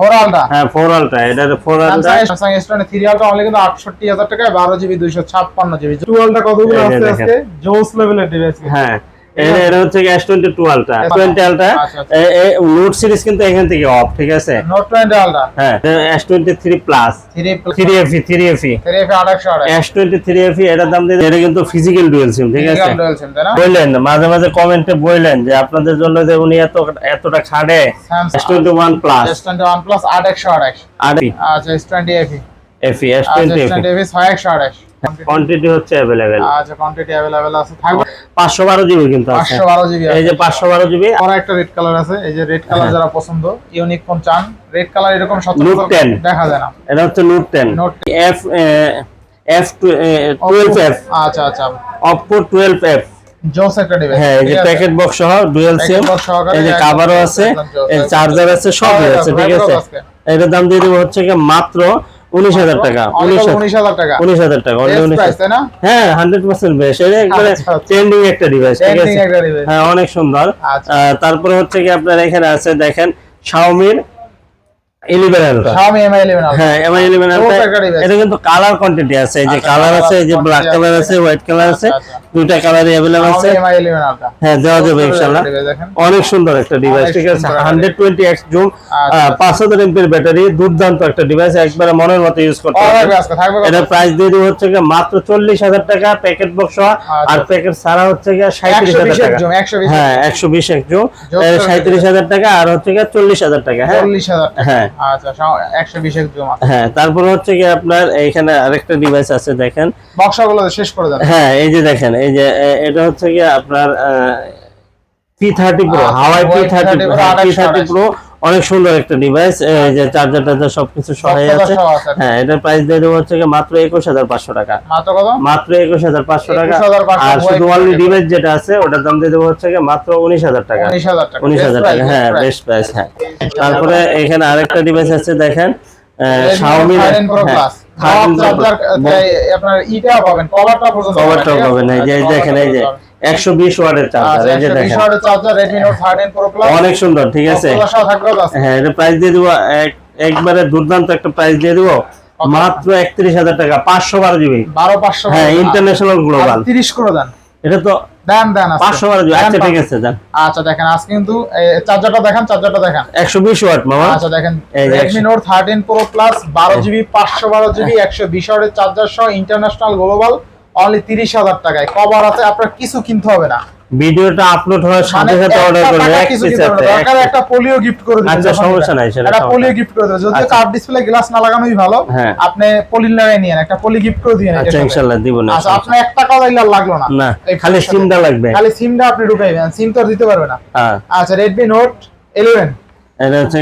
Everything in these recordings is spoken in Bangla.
Ultra four ultra? হ্যাঁ 4 আলট্রা। এটা 4 ultra. Samsung S23 3 ultra only কিন্তু 68000 টাকায় 12 জিবি 256 জিবি। টুয়েলটা কতগুলো আছে আজকে? জোস লেভেলের ডিভাইস হ্যাঁ। এটা হচ্ছে কি S22 আলট্রা আচ্ছা। 20 আলট্রা আচ্ছা, আচ্ছা। নোট সিরিজ কিন্তু এখান থেকে অফ ঠিক আছে নোট 20 আলট্রা হ্যাঁ S23 plus 3 3FE 3FE 3 828 S23FE এটার দাম দিয়ে এটা কিন্তু ফিজিক্যাল ডুয়াল সিম ঠিক আছে বললেন মাঝে মাঝে কমেন্টে বললেন যে আপনাদের জন্য যে উনি এত এতটা ছাড়ে Samsung S21 plus S21 Plus 8128 আর আচ্ছা S20 FE FE আচ্ছা S20 S20 FE 628 কোয়ান্টিটি হচ্ছে अवेलेबल আচ্ছা কোয়ান্টিটি अवेलेबल আছে থাকবে 512 জিবি কিন্তু আছে 512 জিবি এই যে 512 জিবি আর একটা রেড কালার আছে এই যে রেড কালার হ্যাঁ। যারা পছন্দ ইউনিক ফোন চান রেড কালার এরকম Note সচরাচর 10 দেখা যায় না এটা হচ্ছে note 10 Note F F 12F আচ্ছা আচ্ছা Oppo 12F জোস একটা ডিভাইস হ্যাঁ এই যে প্যাকেট বক্স সহ ডুয়াল Packet সিম box সহকারে এই যে একদম কভারও আছে একদম জোস, এই একদম। চার্জার আছে সবই সবই আছে আছে, ঠিক ভাইব্রো আছে আজকে। এটার দাম দিয়ে দেবো হচ্ছে কি মাত্র উনিশ হাজার টাকা উনিশ হাজার টাকা। উনিশ হাজার টাকা হ্যাঁ হান্ড্রেড পার্সেন্ট বেশ। ট্রেন্ডিং একটা ডিভাইস ঠিক আছে? হ্যাঁ অনেক সুন্দর। আচ্ছা। আহ, তারপরে হচ্ছে কি আপনার এখানে আছে দেখেন শাওমির eleven ultra Xiaomi Mi 11 Ultra হ্যাঁ এমআই ইলেভেন Full pack একটা device। এটা কিন্তু কালার কোয়ান্টিটি আছে এই যে আচ্ছা, কালার আছে এই যে ব্ল্যাক কালার আছে হোয়াইট কালার আছে আচ্ছা, আচ্ছা। দুইটা কালারই অ্যাভেলেবল আছে। Mi 11 Ultra হ্যাঁ দেওয়া যাবে ইনশাআল্লাহ অনেক সুন্দর একটা ডিভাইস ঠিক আছে? সুন্দর একটা হান্ড্রেড টোয়েন্টি এক্স জুম আচ্ছা। পাঁচ হাজার ব্যাটারি দুর্দান্ত একটা ডিভাইস একবারে মনের মতো ইউজ করতে পারবেন? এটা প্রাইস দিয়ে দিব হচ্ছে মাত্র চল্লিশ হাজার টাকা প্যাকেট বক্স আর আচ্ছা। প্যাকেট সারা হচ্ছে গিয়ে সাঁত্রিশ হাজার টাকা। একজন, 120 হ্যাঁ একশো বিশ একজন যোগ করে সাঁত্রিশ হাজার টাকা আর হচ্ছে গিয়ে চল্লিশ হাজার টাকা হ্যাঁ? 40000 টাকা। হ্যাঁ। আচ্ছা Xiaomi 120 এর জমা হ্যাঁ তারপর হচ্ছে কি আপনার এইখানে আরেকটা ডিভাইস আছে দেখেন। বক্সগুলো শেষ করে দেন। হ্যাঁ এই যে দেখেন এই যে এটা হচ্ছে কি আপনার পি থার্টি প্রো আচ্ছা, thirty P30 Pro, thirty pro অনেক সুন্দর একটা ডিভাইস এই যে চার্জার টার্জার সবকিছু সহায় আছে। হ্যাঁ এটার প্রাইস দিয়ে দেবো হচ্ছে মাত্র একুশ হাজার পাঁচশো টাকা। মাত্র একুশ হাজার পাঁচশো টাকা। আর শুধু অনলি ডিভাইস যেটা আছে ওটার দাম দিয়ে দেবো হচ্ছে মাত্র উনিশ হাজার টাকা। উনিশ হাজার টাকা। হ্যাঁ বেস্ট প্রাইস হ্যাঁ। তারপরে এখানে আরেকটা ডিভাইস আছে দেখেন Redmi Xiaomi 13 Pro Plus box charger আপনার ইটাও পাবেন কভারটা পর্যন্ত কভারটাও পাবেন এই যে দেখেন এই যে। একশো ওয়াটের চার্জার আচ্ছা, এই যে 120 ওয়াটের charger Redmi Note 13 Pro Plus অনেক সুন্দর ঠিক আছে? হ্যাঁ এটা প্রাইস দিয়ে দিব একবারে দুর্দান্ত একটা প্রাইস দিয়ে দিব। মাত্র একত্রিশ হাজার টাকা পাঁচশো বারো জিবি 12500 হ্যাঁ ইন্টারন্যাশনাল গ্লোবাল 30 করে দেন। এটা তো আজকে। পাঁচশো বারো জিবি আচ্ছা ঠিক আছে আচ্ছা দেখেন আজকে কিন্তু এই চার্জারটা দেখেন চার্জারটা দেখেন। একশো বিশ ওয়াট মামা। আচ্ছা দেখেন এই যে Redmi একশো- Note 13 Pro Plus 12 GB 512 GB 120 ওয়াটের চার্জার সহ ইন্টারন্যাশনাল গ্লোবাল অনলি 30000 টাকায়। কভার আছে আপনার কিছু কিনতে হবে না। ভিডিওটা আপলোড হওয়ার সাথে মানে সাথে অর্ডার একটা এক দরকার পোলিও গিফট করে দিবেন আচ্ছা, সমস্যা নাই, সেটা একটা পোলিও গিফট করে দেবেন যদি। কার্ড ডিসপ্লে গ্লাস না লাগানোই ভালো হ্যাঁ। আপনি পলি লাগাই নিয়েন একটা পলি গিফট করে দিয়েন আচ্ছা ইনশাল্লাহ দিব না আচ্ছা এক দিলে লাগল না। না খালি। সিমটা লাগবে। খালি সিমটা আপনি ঢুকাইবেন সিম তো দিতে পারবে না। হ্যাঁ। আচ্ছা Redmi Note 11 এটা হচ্ছে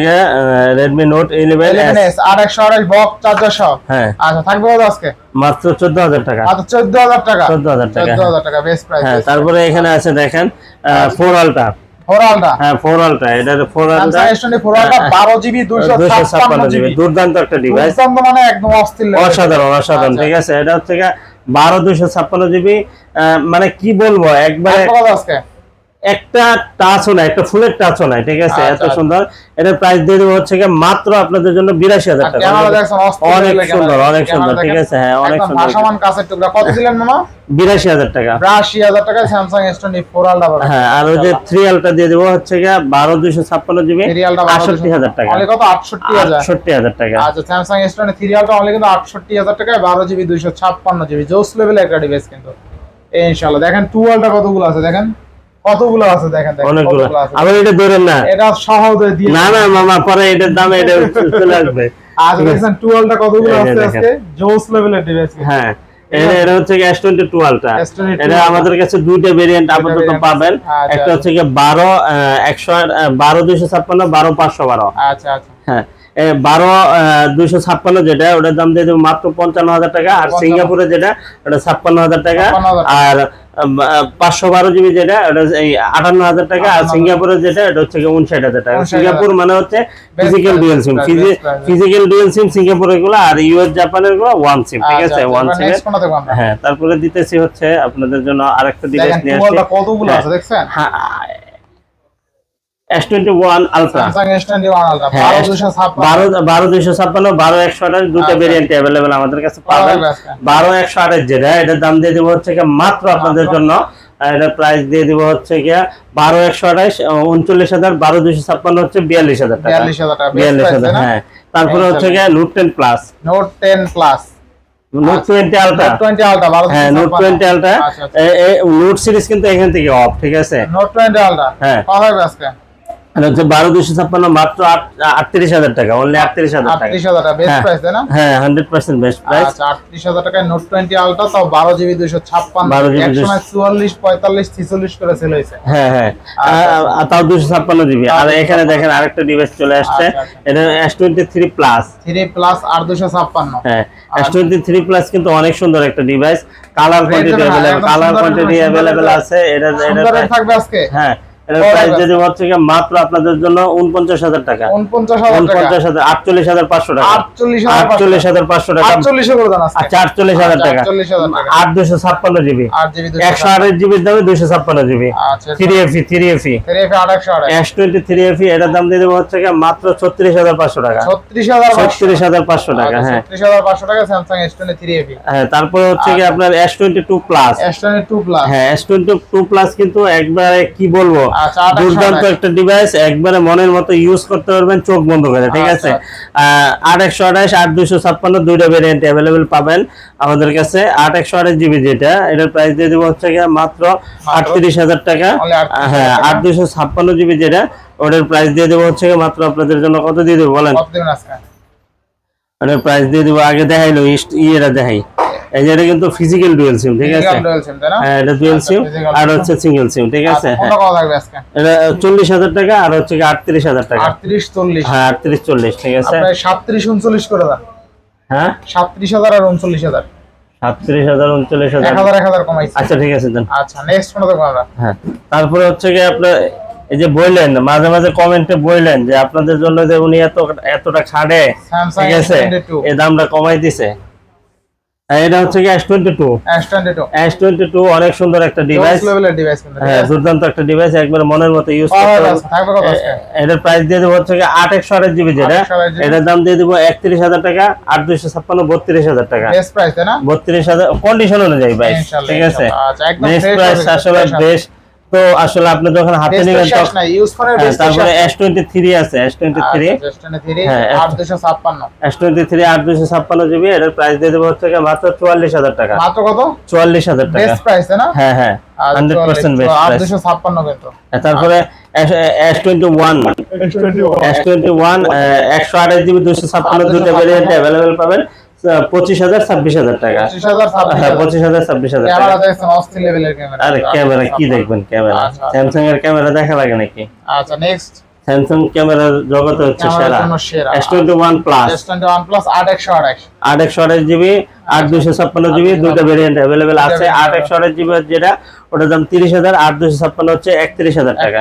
ইলেভেন 11s আর 128 বক্স চার্জার সহ হ্যাঁ। আচ্ছা থাকবে কত আজকে? মাত্র চোদ্দ হাজার টাকা। আচ্ছা 14000 টাকা? 14,000 টাকা, 14000 টাকা বেস্ট প্রাইস হ্যাঁ তারপরে এখানে আছে দেখেন ফোর আলটা ফোরালটা হ্যাঁ ফোর আলটা এটা four ultra Samsung S24 four ultra 12 GB ছাপ্পান্ন জিবি জিবি দুর্দান্ত একটা ডিভাইস মানে একদম অস্থির অসাধারণ অসাধারণ আচ্ছা। ঠিক আছে। এটা হচ্ছে বারো দুশো ছাপ্পান্ন জিবি মানে কি বলব একবারে একটা টাচও নাই একটা ফুলের টাচও নাই ঠিক আছে? আচ্ছা, এত আচ্ছা। সুন্দর। এটার প্রাইস দিয়ে দেবো হচ্ছে মাত্র আপনাদের জন্য বিরাশি হাজার টাকা। অনেক সুন্দর অনেক সুন্দর ঠিক আছে? হ্যাঁ অনেক সুন্দর। কত দিলেন মামা? বিরাশি হাজার টাকা। 82000 টাকায় Samsung S24 আলটা হ্যাঁ আর ওই যে থ্রি আলটা দিয়ে দেবো হচ্ছে গিয়ে বারো দুইশো ছাপ্পান্ন জিবি। আটষট্টি হাজার টাকা। কত? 68000 আটষট্টি হাজার টাকা। আচ্ছা Samsung S23 আলটা অনলি কিন্তু 68000 টাকায় 12 জিবি 256 জিবি। জোস লেভেলের একটা ডিভাইস কিন্তু। এই ইনশাআল্লাহ। দেখেন 2 আলটা কতগুলো আছে দেখেন। কতগুলো আছে দেখেন দেখেন অনেকগুলো। আবার এটা ধরেন না। এটা সহজ দিয়ে না না মামা পরে এটার দাম এটা চলে আসবে। আচ্ছা দেখেন 2 কতগুলো আছে আজকে? জোস লেভেলের ডিভাইস হ্যাঁ এটা হচ্ছে এস টোয়েন্টি টুয়েলভটা এটা আমাদের কাছে দুইটা ভেরিয়েন্ট আপাতত পাবেন। আচ্ছা, একটা হচ্ছে কি বারো একশো বারো দুইশো ছাপ্পান্ন বারো পাঁচশো বারো। আচ্ছা আচ্ছা। হ্যাঁ বারো দুইশো ছাপ্পান্ন যেটা ওটার দাম দিয়ে দেবো মাত্র পঞ্চান্ন হাজার টাকা। আর সিঙ্গাপুরে যেটা ওটা ছাপ্পান্ন হাজার টাকা। আর পাঁচশো বারো জিবি যেটা ওটা আটান্ন হাজার টাকা। আর সিঙ্গাপুরে যেটা এটা হচ্ছে উনষাট হাজার টাকা। সিঙ্গাপুর মানে হচ্ছে physical dual SIM physical dual SIM Singapore এগুলো আর ইউএস জাপানেরগুলো ওয়ান সিম ঠিক আছে? ওয়ান সিম হ্যাঁ তারপরে দিতেছি হচ্ছে আপনাদের জন্য আরেকটা ডিভাইস নিয়ে আসছি। কতগুলো হ্যাঁ। আছে দেখছেন? হ্যাঁ S21 ultra Samsung S21 variant available আমাদের কাছে পাবেন। 12128 যেটা এটার দাম দিয়ে দেব হচ্ছে মাত্র আপনাদের জন্য। এটার প্রাইস দিয়ে দিব হচ্ছে গিয়া বারো একশো আঠাশ উনচল্লিশ হাজার বারো দুশো ছাপ্পান্ন হচ্ছে বিয়াল্লিশ হাজার টাকা। বিয়াল্লিশ হাজার হ্যাঁ। তারপরে হচ্ছে গিয়া note ten plus note ten plus note twenty ultra হ্যাঁ note twenty ultra note series কিন্তু এখান থেকে অফ ঠিক আছে? নোট টোয়েন্টি আলটা হ্যাঁ। হচ্ছে বারো দুইশো ছাপ্পান্ন মাত্র আটত্রিশ হাজার টাকা অনলি আটত্রিশ হাজার আটত্রিশ হাজার টাকা বেস্ট। প্রাইস তাই না? হ্যাঁ হান্ড্রেড পার্সেন্ট বেস্ট প্রাইস আচ্ছা আটত্রিশ হাজার টাকায় নোট টোয়েন্টি আলট্রা তাও বারো জিবি দুইশো ছাপ্পান্ন। 12 GB চুয়াল্লিশ পঁয়তাল্লিশ ছিচল্লিশ করে সেল হয়েছে। হ্যাঁ হ্যাঁ। আচ্ছা, তাও দুশো ছাপ্পান্ন জিবি। আর এখানে দেখেন আরেকটা ডিভাইস চলে আসছে। আচ্ছা। এটা S twenty three plus three plus আর দুশো ছাপ্পান্ন। হ্যাঁ এস টোয়েন্টি থ্রি প্লাস কিন্তু অনেক সুন্দর একটা device colour quantity available colour quantity আছে। এটা এটা থাকবে আজকে। হ্যাঁ। মাত্র আপনাদের জন্য উনপঞ্চাশ হাজার টাকা। উনপঞ্চাশ হাজার টাকা। উনপঞ্চাশ হাজার আটচল্লিশ হাজার পাঁচশো টাকা। আটচল্লিশ হাজার পাঁচশো টাকা। আটচল্লিশে করে দেন আজকে। আচ্ছা আটচল্লিশ হাজার টাকা। আটচল্লিশ হাজার টাকা। আট দুশো ছাপ্পান্ন জিবি। একশো আঠাশ জিবির দামে দুশো ছাপ্পান্ন জিবি। আচ্ছা থ্রি এফি থ্রি এফি থ্রি এফ আট একশো আঠাশ। এস টোয়েন্টি থ্রি এফি এটার দাম দিয়ে দেবো হচ্ছে গিয়ে মাত্র ছত্রিশ হাজার পাঁচশো টাকা। ছত্রিশ হাজার পাঁচশো। টাকা হ্যাঁ। টোয়েন্টি থ্রি এফি হ্যাঁ তারপরে হচ্ছে কি আপনার S twenty two plus S twenty two plus হ্যাঁ এস টোয়েন্টি টু প্লাস কিন্তু একবারে কি বলব? আচ্ছা, দুর্দান্ত একটা ডিভাইস একবারে মনের মতো ইউজ করতে পারবেন চোখ বন্ধ করে ঠিক আচ্ছা, আছে? আট একশো আঠাশ আট দুইশো ছাপ্পান্ন দুইটা ভেরিয়েন্ট অ্যাভেলেবেল পাবেন আমাদের কাছে। আট একশো আঠাশ জিবি যেটা এটার প্রাইস দিয়ে দেবো হচ্ছে গিয়ে মাত্র আটত্রিশ হাজার টাকা। হ্যাঁ আট দুইশো ছাপ্পান্ন জিবি যেটা ওটার প্রাইস দিয়ে দেবো হচ্ছে গিয়ে মাত্র আপনাদের জন্য কত দিয়ে দেবো বলেন? ওটার প্রাইস দিয়ে দেবো আগে দেখাইলো ইয়েরা দেখাই। এই যে এটা কিন্তু ফিজিক্যাল ডুয়েল সিম ঠিক আছে? হ্যাঁ এটা ডুয়েল আচ্ছা, সিম আর হচ্ছে সিঙ্গেল সিম ঠিক আছে? আচ্ছা, হ্যাঁ। থাকবে আজকে? এটা চল্লিশ হাজার টাকা আর হচ্ছে আটত্রিশ হাজার টাকা। আটত্রিশ চল্লিশ। হ্যাঁ আটত্রিশ চল্লিশ ঠিক আছে? সাতত্রিশ উনচল্লিশ করে হ্যাঁ? সাতত্রিশ হাজার আর উনচল্লিশ হাজার। সাতত্রিশ হাজার উনচল্লিশ হাজার। হাজার এক হাজার কমাইছে। আচ্ছা ঠিক আছে আচ্ছা নেক্সট কোনটা দেখব আমরা। হ্যাঁ তারপরে হচ্ছে কি আপনার এই যে বললেন মাঝে মাঝে কমেন্টে বললেন যে আপনাদের জন্য যে উনি এত এতটা খাটে ঠিক আছে? S22 এই দামটা কমাই দিছে। হ্যাঁ, এটা হচ্ছে কি S twenty two S twenty two S twenty two অনেক সুন্দর একটা ডিভাইস লেভেলের ডিভাইস হ্যাঁ দুর্দান্ত একটা ডিভাইস একবার মনের মতো ইউজ করতে পারবে এটার প্রাইস দিয়ে দেব হচ্ছে কি আট একশো আঠাশ জিবি যেটা। 828 এটার দাম দিয়ে দেবো একত্রিশ হাজার টাকা আট দুইশো ছাপ্পান্ন বত্রিশ হাজার টাকা। বেস্ট প্রাইস তাই না? বত্রিশ হাজার কন্ডিশন অনুযায়ী ভাই ঠিক আছে। আচ্ছা, একদম বেস্ট প্রাইস আসলে বেস্ট বেশ তো আসলে আপনি যখন হাতে নেবেন হ্যাঁ, তারপরে এস টোয়েন্টি থ্রি আছে S twenty three S twenty three হ্যাঁ, আট দুশো ছাপ্পান্ন। জিবি এটার প্রাইস দিয়ে দেবো হচ্ছে মাত্র চুয়াল্লিশ হাজার টাকা। মাত্র কত? চুয়াল্লিশ হাজার টাকা। বেস্ট প্রাইস না? হ্যাঁ হ্যাঁ হান্ড্রেড পার্সেন্ট বেস্ট প্রাইস তারপরে S twenty one S twenty one একশো আঠাশ জিবি দুশো ছাপ্পান্ন দুটো ভেরিয়েন্ট অ্যাভেলেবেল পাবেন। পঁচিশ হাজার ছাব্বিশ হাজার টাকা। পঁচিশ হাজার ছাব্বিশ হ্যাঁ হাজার। ক্যামেরা আরে ক্যামেরা কি দেখবেন ক্যামেরা? আচ্ছা। স্যামসাং এর ক্যামেরা দেখা লাগে নাকি? আচ্ছা নেক্সট স্যামসাং ক্যামেরার জগতে হচ্ছে সেরা। S twenty one plus S twenty one plus আট একশো আঠাশ আট একশো আঠাশ জিবি আট দুশো ছাপ্পান্ন জিবি দুটো ভেরিয়েন্ট অ্যাভেলেবেল আছে। আট একশো আঠাশ জিবি যেটা ওটার দাম তিরিশ হাজার আট দুশো ছাপ্পান্ন হচ্ছে একত্রিশ হাজার টাকা।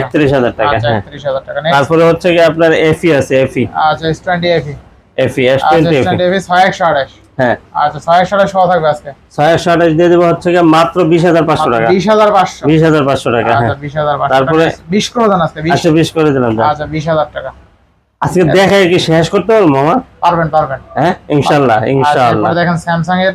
একত্রিশ হাজার টাকা। আচ্ছা হ্যাঁ। তারপরে হচ্ছে কি আপনার এফি আছে এফি আচ্ছা এস টোয়েন্টি এফি এফি এস আচ্ছা টোয়েন্টি এফি টোয়েন্টি এফি ছয় একশো আঠাশ। হ্যাঁ। আচ্ছা ছয় একশো থাকবে আজকে? ছয় একশো আঠাশ দিয়ে দেবো হচ্ছে কি মাত্র বিশ হাজার পাঁচশো টাকা। বিশ হাজার পাঁচশো। বিশ হাজার পাঁচশো টাকা আচ্ছা বিশ হাজার পাঁচশো তারপরে- করে দেন আজকে বিশ। আচ্ছা বিশ করে দিলাম আচ্ছা বিশ হাজার টাকা। আজকে দেখায় কি শেষ করতে পারব মামা? পারবেন পারবেন। হ্যাঁ ইনশাল্লাহ ইনশাআল্লাহ দেখেন স্যামসাং এর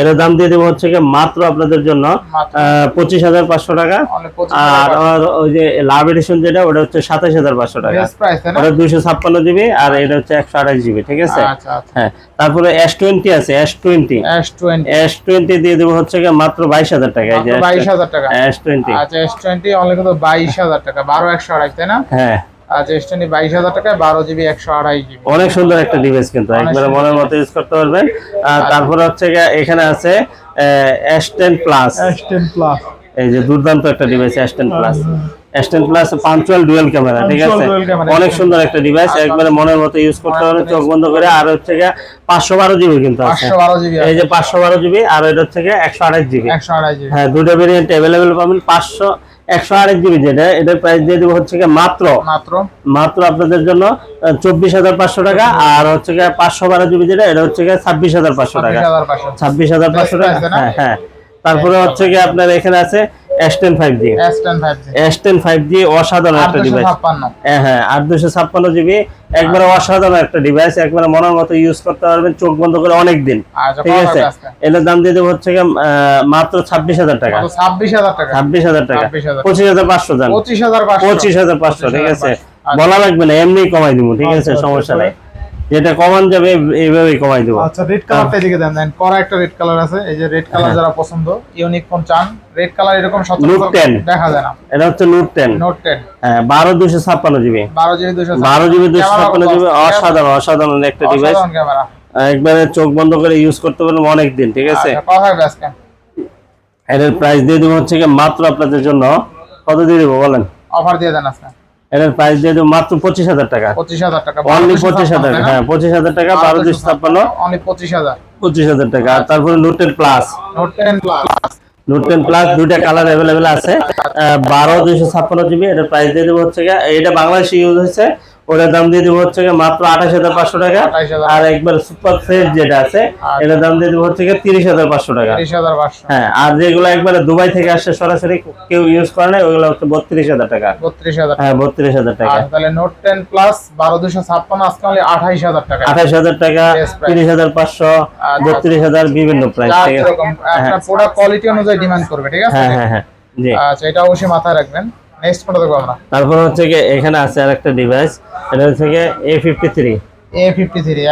এর দাম দিয়ে দেবো হচ্ছে কি মাত্র আপনাদের জন্য পঁচিশ হাজার পাঁচশো টাকা। আর ওই যে লাভ এডিশন যেটা ওটা হচ্ছে সাতাশ হাজার পাঁচশো টাকা। ওটা দুইশো ছাপ্পান্ন জিবি আর এটা হচ্ছে একশো আঠাশ জিবি ঠিক আছে? আচ্ছা আচ্ছা। হ্যাঁ তারপরে এস টোয়েন্টি আছে S twenty S20 S twenty দিয়ে দেবো হচ্ছে কি মাত্র বাইশ হাজার টাকা এই যে মাত্র 22000 টাকা। এস টোয়েন্টি আচ্ছা S20 অনলি কিন্তু 22000 টাকা 12 128 তাই না? হ্যাঁ। আচ্ছা বাইশ হাজার টাকায় বারো জিবি একশো আড়াই জিবি। অনেক সুন্দর একটা ডিভাইস কিন্তু একবারে মনের মতো ইউজ করতে পারবেন। আর তারপরে হচ্ছে এখানে আছে S ten plus S ten plus এই যে দুর্দান্ত একটা device S ten plus S ten plus punctual dual camera ঠিক আছে? অনেক সুন্দর একটা ডিভাইস একবারে মনের মতো ইউজ করতে পারবেন চোখ বন্ধ করে। আর হচ্ছে গিয়ে পাঁচশো বারো জিবি কিন্তু পাঁচশো বারো জিবি এই যে পাঁচশো বারো জিবি আর এটা হচ্ছে আঠাশ একশো আড়াই জিবি। হ্যাঁ দুটো ভেরিয়েন্ট অ্যাভেলেবেল পাবেন পাঁচশো একশো আরেক জিবি যেটা এটার প্রাইস দিয়ে দেবো হচ্ছে মাত্র মাত্র। মাত্র আপনাদের জন্য চব্বিশ হাজার পাঁচশো টাকা আর হচ্ছে গিয়ে পাঁচশো বারো জিবি যেটা এটা হচ্ছে গিয়ে ছাব্বিশ হাজার পাঁচশো টাকা। ছাব্বিশ হাজার পাঁচশো। টাকা হ্যাঁ হ্যাঁ। তারপরে হচ্ছে গিয়ে আপনার এখানে আছে S ten five G S ten five G S ten five G অসাধারণ একটা ডিভাইস হ্যাঁ হ্যাঁ জিবি একবারে অসাধারণ একটা ডিভাইস একবারে মনের মতো ইউজ করতে পারবেন চোখ বন্ধ করে অনেক দিন আচ্ছা ঠিক আছে? এটার দাম দিয়ে দেবো হচ্ছে মাত্র ছাব্বিশ হাজার টাকা। কত? ছাব্বিশ হাজার টাকা। ছাব্বিশ হাজার টাকা। 26,000 পঁচিশ হাজার পাঁচশো ঠিক আছে? বলা লাগবে না এমনি কমাই দিব ঠিক আছে? আচ্ছা, আচ্ছা, সমস্যা আচ্ছা। নাই। যেটা কমান যাবে এইভাবেই কমাই দিব। আচ্ছা রেড কালারটা এদিকে দেন দেন করা একটা রেড কালার আছে এই যে রেড কালার হ্যাঁ। যারা পছন্দ ইউনিক ফোন চান রেড কালার এরকম সচরাচর 10 দেখা যায় না। এটা হচ্ছে নোট টেন নোট টেন হ্যাঁ বারো দুশো ছাপ্পান্ন জিবি বারো জিবি দুশো বারো জিবি দুশো ছাপ্পান্ন জিবি অসাধারণ অসাধারণ একটা ডিভাইস ক্যামেরা একবারে চোখ বন্ধ করে ইউজ করতে পারবেন অনেক দিন ঠিক আছে? আচ্ছা এটার প্রাইস দিয়ে দেবো হচ্ছে মাত্র আপনাদের জন্য। কত দিয়ে দেবো বলেন? অফার দিয়ে দেন আজকে এটার প্রাইস দিয়ে দেবো মাত্র পঁচিশ হাজার টাকা। পঁচিশ হাজার টাকা অনলি পঁচিশ হাজার হ্যাঁ পঁচিশ হাজার টাকা বারো দুশো ছাপ্পান্ন অনলি পঁচিশ হাজার। পঁচিশ হাজার টাকা। আর তারপরে note ten plus note ten plus note ten plus দুইটা কালার অ্যাভেলেবেল আছে। বারো দুইশো ছাপ্পান্ন জিবি এটার প্রাইস দিয়ে দেবো হচ্ছে এটা বাংলাদেশে ইউজ হয়েছে ওটার দাম দিয়ে দেবো হচ্ছে মাত্র আঠাশ হাজার পাঁচশো টাকা। 28,000 আর একবার সুপার ফ্রেশ যেটা আছে। এটার দাম দিয়ে দেবো হচ্ছে তিরিশ হাজার পাঁচশো টাকা। হ্যাঁ আর যেগুলো একবারে দুবাই থেকে আসছে সরাসরি কেউ ইউজ করে না ওগুলো হচ্ছে বত্রিশ হাজার টাকা। বত্রিশ হাজার হ্যাঁ বত্রিশ হাজার টাকা। তাহলে নোট টেন প্লাস বারো দুশো ছাপ্পান্ন আজকে আঠাইশ হাজার টাকা। আঠাশ হাজার টাকা তিরিশ হাজার পাঁচশো। বত্রিশ হাজার বিভিন্ন প্রাইস ঠিক আছে প্রোডাক্ট কোয়ালিটি অনুযায়ী ডিমান্ড করবে ঠিক আছে? হ্যাঁ হ্যাঁ হ্যাঁ। আচ্ছা এটা অবশ্যই মাথায় রাখবেন। নেক্সট দেখব আমরা তারপর হচ্ছে কি এখানে আছে আরেকটা ডিভাইস এটা হচ্ছে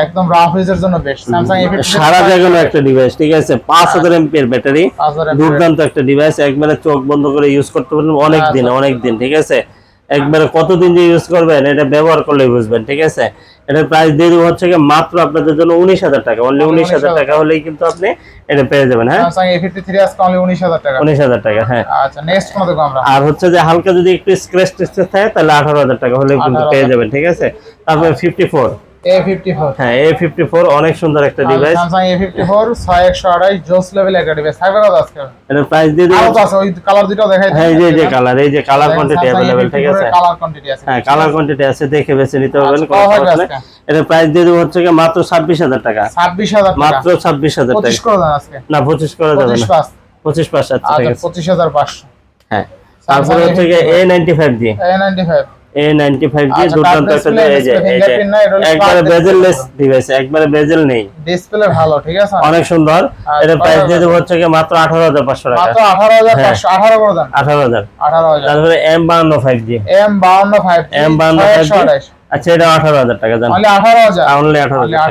একদম রাফ ইউজের জন্য বেস্ট স্যামসাং এ সারা জায়গানো একটা ডিভাইস ঠিক আছে? পাঁচ হাজার এর ব্যাটারি দুর্দান্ত একটা ডিভাইস একবারে চোখ বন্ধ করে ইউজ করতে পারবেন অনেক দিন আচ্ছা। অনেক দিন ঠিক আছে? একবারে কতদিন যে ইউজ করবেন এটা ব্যবহার করলে বুঝবেন ঠিক আছে? এটার প্রাইস দিয়ে দেবো হচ্ছে মাত্র আপনাদের জন্য উনিশ হাজার টাকা। অনলি উনিশ হাজার 19,000 টাকা হলেই কিন্তু আপনি এটা পেয়ে যাবেন হ্যাঁ? উনিশ হাজার টাকা। উনিশ হাজার টাকা হ্যাঁ। আচ্ছা নেক্সট আমরা? আর হচ্ছে যে হালকা যদি একটু স্ক্র্যাচ টেস্ট থাকে তাহলে আঠারো হাজার টাকা হলে কিন্তু পেয়ে যাবেন ঠিক আছে? তারপরে fifty four A fifty four হ্যাঁ এ ফিফটি ফোর অনেক সুন্দর একটা device Samsung A fifty four ছয় একশো আড়াই জোস লেভেল একটা ডিভাইস থাকবে কত আজকে। এটার প্রাইস দিয়ে আরও আছে ওই কালার দুটো দেখাই হ্যাঁ এই যে কালার এই যে কালার কোয়ান্টিটি অ্যাভেলেবেল ঠিক আছে? কালার কোয়ান্টিটি আছে। হ্যাঁ কালার কোয়ান্টিটি আছে দেখে বেছে নিতে পারবেন আচ্ছা? এটার প্রাইস দিয়ে দেবো হচ্ছে গিয়ে মাত্র ছাব্বিশ হাজার টাকা। ছাব্বিশ হাজার টাকা। মাত্র ছাব্বিশ হাজার পঁচিশ টাকা করে দেন আজকে। না পঁচিশ করা যাবে পঁচিশ না পাঁচ। পঁচিশ পাঁচ আচ্ছা ঠিক আচ্ছা আছে। হ্যাঁ তারপরে হচ্ছে গিয়ে এ নাইনটি ফাইভ A95 অনেক সুন্দর। এটা প্রাইস দিয়ে হচ্ছে কি মাত্র 18500 টাকা। মাত্র 18500 18000 18000 তারপরে M52 5G M52 5G M52 5G এটা 18000 টাকা জানেন অনলি টাকা।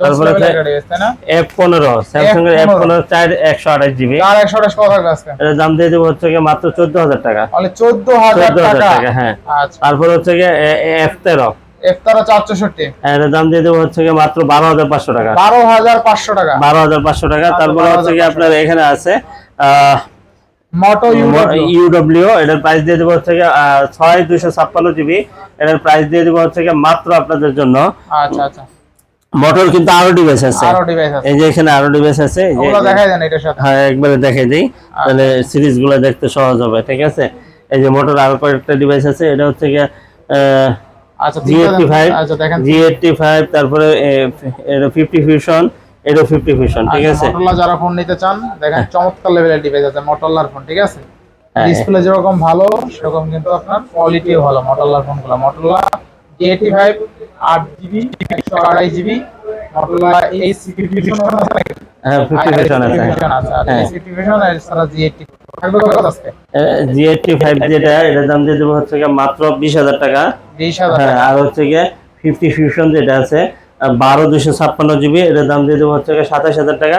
তারপরে তারপরে এফ পনেরো স্যামসাং এর এফ F15 পনেরো চার একশো আঠাশ জিবি আর একশো আঠাশ কত থাকবে আজকে এটার দাম দিয়ে দেবো হচ্ছে গিয়ে মাত্র চোদ্দ হাজার টাকা। অনলি চোদ্দ হাজার টাকা। হ্যাঁ। আচ্ছা। হচ্ছে গিয়ে এফ তেরো। এফতারা চারশোষট্টি এটার দাম দিয়ে দেবো হচ্ছে গিয়ে মাত্র বারো হাজার পাঁচশো টাকা। বারো হাজার পাঁচশো টাকা। বারো হাজার পাঁচশো টাকা। তারপরে হচ্ছে গিয়ে আপনার এখানে আছে মোটো ইউডব্লিউ এটার প্রাইস দিয়ে দেবো হচ্ছে ছয় দুশো ছাপ্পান্ন জিবি এটার প্রাইস দিয়ে দেবো হচ্ছে মাত্র আপনাদের জন্য। আচ্ছা আচ্ছা। মোটর কিন্তু আরও ডিভাইস আছে। আরও ডিভাইস আছে। এই যে এখানে আরও ডিভাইস আছে এই যে দেখাই দেন এটার সাথে। হ্যাঁ একবারে দেখে দিই। তাহলে সিরিজগুলো দেখতে সহজ হবে ঠিক আছে? এই যে মোটর আরও কয়েকটা ডিভাইস আছে এটা হচ্ছে আচ্ছা আচ্ছা দেখেন। তারপরে এটা ফিউশন এটা ফিউশন ঠিক আছে? মোটরলা যারা ফোন নিতে চান দেখেন চমৎকার লেভেলের ডিভাইস আছে মোটরলার ফোন ঠিক আছে? হ্যাঁ। ডিসপ্লে যেরকম ভালো সেরকম কিন্তু আপনার কোয়ালিটিও ভালো মোটরলার ফোনগুলো মোটরলা আট জিবি একশো আড়াই জিবি মোটরলা এই সিকিউরিফিকেশন হ্যাঁ ফিফটি আছে। হ্যাঁ। এই সিকিউরিফিকেশন জি এইটটি থাকবে কত আজকে জি এইটটি ফাইভ যেটা এটার দাম দিয়ে দেবো হচ্ছে মাত্র বিশ হাজার টাকা। বিশ হাজার হ্যাঁ আর হচ্ছে গিয়ে ফিফটি ফিউশন যেটা আছে বারো দুশো ছাপ্পান্ন জিবি এটার দাম দিয়ে দেবো হচ্ছে সাতাশ হাজার টাকা।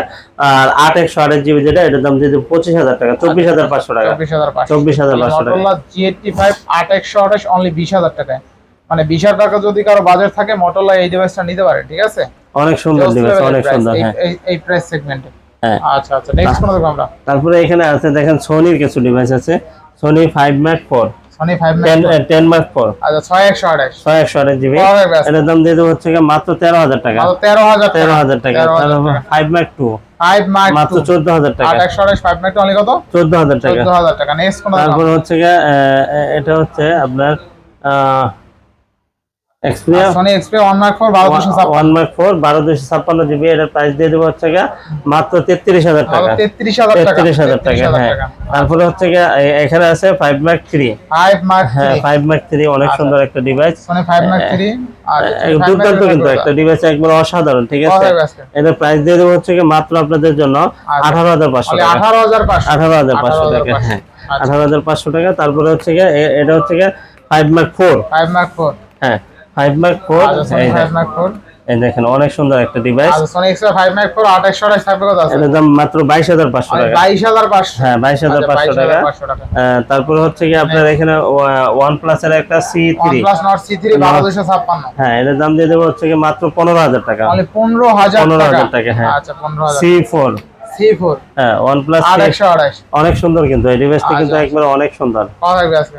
আর আট একশো আঠাশ জিবি যেটা এটার দাম দিয়ে দেবো পঁচিশ হাজার টাকা চব্বিশ হাজার পাঁচশো টাকা। চব্বিশ হাজার পাঁচশো। টাকা। মোটরলা জি এইটটি ফাইভ আট একশো আঠাশ অনলি বিশ হাজার টাকায়। মানে বিশ হাজার টাকা যদি কারও বাজার থাকে মোটরলা এই ডিভাইসটা নিতে পারে ঠিক আছে? অনেক সুন্দর ডিভাইস অনেক সুন্দর হ্যাঁ। এই- প্রাইস সেগমেন্টে হ্যাঁ। আচ্ছা আচ্ছা নেক্সট কোন আমরা? তারপরে এখানে আছে দেখেন সোনির কিছু ডিভাইস আছে। Sony five mark four Sony five ten ten mark four আচ্ছা ছয় একশো আঠাশ। ছয় একশো আঠাশ জিবি কত এটার দাম দিয়ে দেবো হচ্ছে মাত্র তেরো হাজার টাকা। মাত্র তেরো হাজার তেরো হাজার টাকা। Five mark two five mark মাত্র চোদ্দ হাজার টাকা। আট একশো আঠাশ ফাইভ মার্ক অনলি কত? চোদ্দ হাজার টাকা। চোদ্দ হাজার টাকা। নেক্সট কোন তারপর হচ্ছে আহ, এটা হচ্ছে আপনার এক্সপিরিয়া সনি মার্ক জিবি এটার প্রাইস দিয়ে দেবো হচ্ছে মাত্র হাজার টাকা। হ্যাঁ। তারপরে হচ্ছে এখানে আছে মার্ক মার্ক হ্যাঁ মার্ক অনেক সুন্দর একটা ডিভাইস সনি মার্ক আর দুর্দান্ত কিন্তু একটা ডিভাইস একবার অসাধারণ ঠিক আছে? এটার প্রাইস দিয়ে দেবো হচ্ছে মাত্র আপনাদের জন্য আঠারো হাজার পাঁচশো টাকা। আঠারো হাজার পাঁচশো। আঠারো হাজার পাঁচশো টাকা হ্যাঁ। আঠারো হাজার পাঁচশো টাকা তারপরে হচ্ছে এটা হচ্ছে গিয়ে five mark four five mark four হ্যাঁ। Five mark four five mark four এই দেখেন অনেক সুন্দর একটা device Sony Xperia five mark four আঠাশ থাকবে কত আছে? এটার দাম মাত্র বাইশ হাজার পাঁচশো টাকা। বাইশ হাজার পাঁচশো। হ্যাঁ বাইশ হাজার আচ্ছা, পাঁচশো টাকা। টাকা তারপরে হচ্ছে কি আপনার এখানে এর একটা C three OnePlus Nord C3 বারো দুশো ছাপ্পান্ন। হ্যাঁ দাম দিয়ে দেবো হচ্ছে কি মাত্র পনেরো হাজার টাকা। অনলি পনেরো হাজার 15,000 টাকা, হ্যাঁ। আচ্ছা পনেরো হাজার হ্যাঁ প্লাস একশো অনেক সুন্দর কিন্তু এই ডিভাইসটা কিন্তু আচ্ছা। একবার অনেক সুন্দর।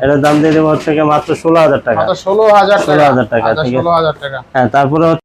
এটার দাম দিয়ে দেবো হচ্ছে মাত্র ষোলো হাজার টাকা। কত ষোলো হাজার টাকা। 16,000 টাকা, আচ্ছা ঠিক আছে। ষোলো হাজার টাকা। হ্যাঁ তারপরে